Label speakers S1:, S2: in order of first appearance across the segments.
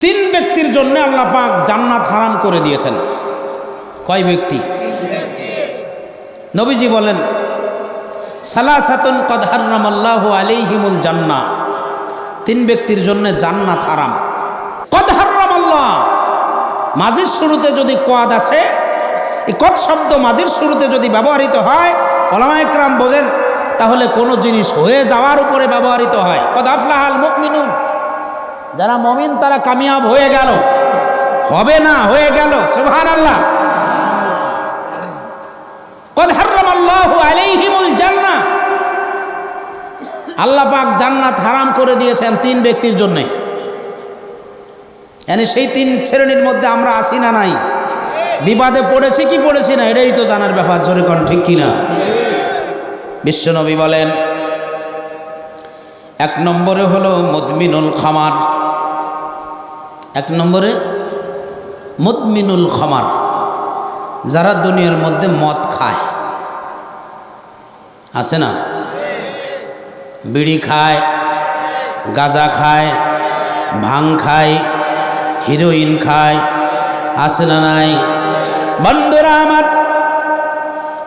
S1: তিন ব্যক্তির জন্য আল্লাহ পাক জান্নাত হারাম করে দিয়েছেন। কয় ব্যক্তি? নবীজি বলেন, সালাসাতুন কদ হারামাল্লাহু আলাইহিমুল জান্নাহ তিন ব্যক্তির জন্য জান্নাত হারাম। কদ হারামাল্লাহ? মাঝির শুরুতে যদি কদ আসে, এই কদ শব্দ মাঝির শুরুতে যদি ব্যবহৃত হয়, ওলামা একরাম বোঝেন তাহলে কোনো জিনিস হয়ে যাওয়ার উপরে ব্যবহৃত হয়। কদ আফলাহাল মুকমিনুন যারা মমিন, তারা কামিয়াব হয়ে গেল। হবে না, হয়ে গেল। সুবহান আল্লাহ আল্লাহ পাক জান্নাত হারাম করে দিয়েছেন তিন ব্যক্তির জন্যে। মানে সেই তিন শ্রেণির মধ্যে আমরা আসি না নাই? বিবাদে পড়েছি কি পড়েছি না, এটাই তো জানার ব্যাপার, জোরে কন, ঠিক কিনা? বিশ্বনবী বলেন, এক নম্বরে হলো মদমিনুল খামার। এক নম্বরে মদমিনুল খামার, যারা দুনিয়ার মধ্যে মদ খায়। আছে না? বিড়ি খায়, গাঁজা খায়, ভাং খায়, হিরোইন খায়, আছে না নাই? বন্ধুরা আমার,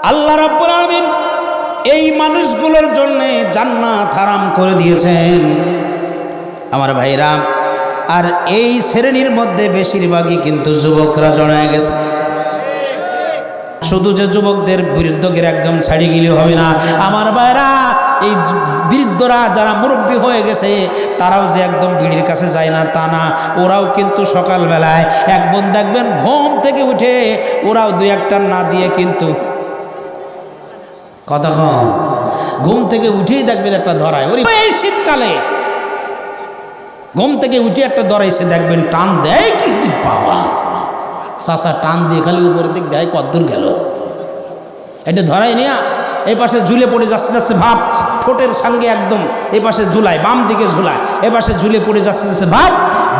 S1: আল্লাহ রব্বুল আলামিন এই মানুষগুলোর জন্যে জান্নাত হারাম করে দিয়েছেন। আমার ভাইরা আর এই শ্রেণির মধ্যে বেশিরভাগই কিন্তু যুবকরা জড়ায় গেছে। শুধু যে যুবকদের বৃদ্ধকের একদম ছাড়ি গেলে হবে না, আমার ভাইরা, এই বৃদ্ধরা যারা মুরব্বী হয়ে গেছে, তারাও যে একদম বিড়ির কাছে যায় না, তা না। ওরাও কিন্তু সকালবেলায় এক বোন দেখবেন ঘুম থেকে উঠে ওরাও দুই একটা না দিয়ে কিন্তু কতক্ষণ? ঘুম থেকে উঠেই দেখবেন একটা ধরায়। ওরে, এই শীতকালে ঘুম থেকে উঠে একটা ধরাইছে দেখবেন টান দেয় কি? বাবা। চাষা টান দিয়ে খালি উপরের দিক দেয় কদ্দূর গেল। এটা ধরাই নিয়া এই পাশে ঝুলে পড়ে যাচ্ছে যাচ্ছে ভাব, ঠোঁটের সঙ্গে একদম এই পাশে ঝুলায়, বাম দিকে ঝুলায় এ পাশে ঝুলে পড়ে যাচ্ছে যাচ্ছে ভাব,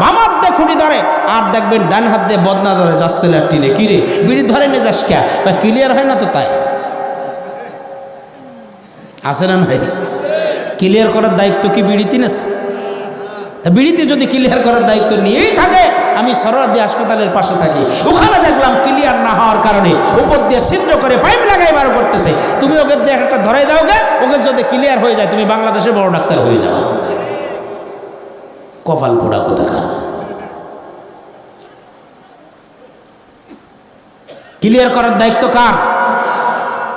S1: বাম হাত দিয়ে খুঁটি ধরে, আর দেখবেন ডান হাত দিয়ে বদনা ধরে যাচ্ছে টিনে কিরে বিড়ি ধরে নিয়ে যাস কে? বা ক্লিয়ার হয় না তো তাই? আছে না নাই? ক্লিয়ার করার দায়িত্ব কি বিড়ি নেছে তা বিড়িতে যদি ক্লিয়ার করার দায়িত্ব নিয়েই থাকে, আমি সরোয়ার্দি হাসপাতালের পাশে থাকি। ওখানে দেখলাম ক্লিয়ার না হওয়ার কারণে উপর দিয়ে ছিদ্র করে পাইপ লাগাই বারো করতেছে। তুমি ওকে যে একটা ধরাই দাও গে ওকে যদি ক্লিয়ার হয়ে যায়, তুমি বাংলাদেশের বড় ডাক্তার হয়ে যাও। কপাল পোড়া কোথাকার? ক্লিয়ার করার দায়িত্ব কার?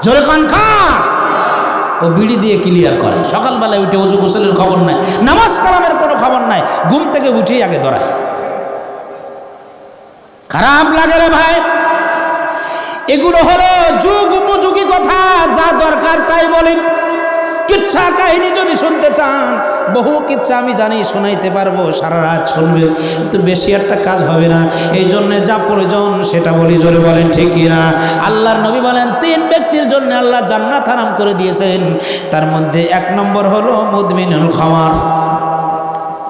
S1: জোরে কান কার? ও বিড়ি দিয়ে ক্লিয়ার করে। সকালবেলায় উঠে অজু গোসলের খবর নাই নামাজ কালামের খবর নাই। ঘুম থেকে উঠেই আগে ধরায় খারাপ লাগে রে ভাই। এগুলো হলো যুগ উপযোগী কথা, যা দরকার তাই বলেন কিচ্ছা কাহিনী যদি শুনতে চান, বহু কিচ্ছা আমি জানি, শোনাইতে পারব, সারা রাত শুনবেন কিন্তু বেশি একটা কাজ হবে না। এই জন্য যা প্রয়োজন, সেটা বলি, জোরে বলেন ঠিকই না? আল্লাহর নবী বলেন, তিন ব্যক্তির জন্য আল্লাহ জান্নাত হারাম করে দিয়েছেন। তার মধ্যে এক নম্বর হলো মুদমিনুল খামার।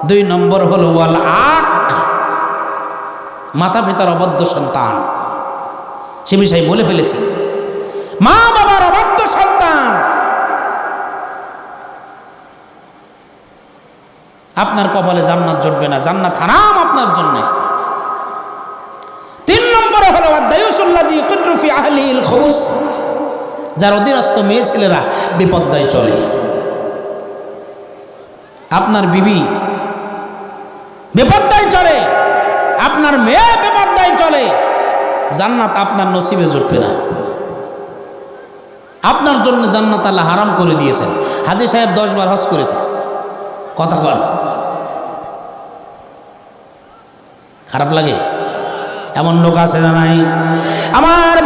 S1: দুই নম্বর হলো, ওয়াল আক, মাতা পিতার অবদ্ধ সন্তান। সে বিষয়ে বলে ফেলেছি, মা বাবার অবাধ্য সন্তান। আপনার কপালে জান্নাত জুটবে না, জান্নাত হারাম আপনার জন্য। তিন নম্বরে হলো যার অধীনস্থ মেয়ে ছেলেরা বিপদ্দায় চলে। আপনার বিবি বিপদ্দায় চলে। আপনার মেয়ে বিপদ্দায় চলে। জান্নাত আপনার নসিবে জুটবে না। আপনার জন্য জান্নাত আল্লাহ হারাম করে দিয়েছেন। হাজি সাহেব দশ বার হজ করেছে। কথা কর। খারাপ লাগে? এমন লোক আছে না নাই? আমার